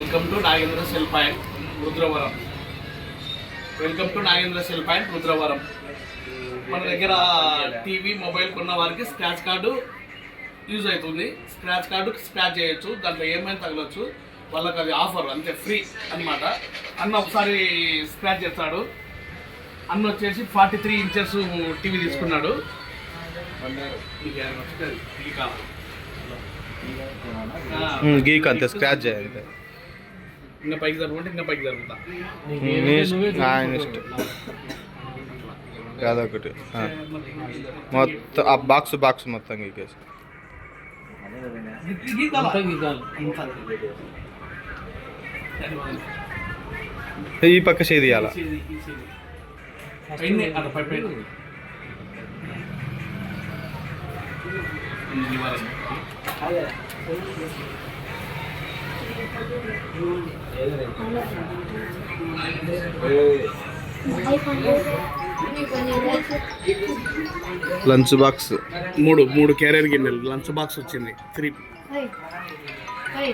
Welcome to Nagendra cell point Rudravaram welcome to Nagendra cell point Rudravaram మన దగ్గర TV mobile కొన్న వారికి scratch card use అవుతుంది. Scratch card scratch చేయొచ్చు. దాంట్లో ఏమైనా తగలొచ్చు. వాళ్ళకి అది ఆఫర్ అంతే ఫ్రీ అన్నమాట. అన్న ఒకసారి స్క్రాచ్ చేస్తాడు. అన్న వచ్చేసి ఫార్టీ త్రీ ఇంచెస్ టీవీ తీసుకున్నాడు. Hmm, గీక్ అంతే స్క్రాచ్ చేయాలి ఇంకా పైకి జరుగుతుంటే ఇంకా పైకి జరుగుతా నీ ఇష్టం. ఆయన ఇష్టం అదొకటి ఆ. మొత్తం ఆ బాక్స్ బాక్స్ మొత్తం గీకేసి ఈ పక్క చేయి తీయాల పైన లంచ్ బాక్స్. మూడు మూడు క్యారియర్ గిన్నెలు. లంచ్ బాక్స్ వచ్చింది. త్రీ. Hey.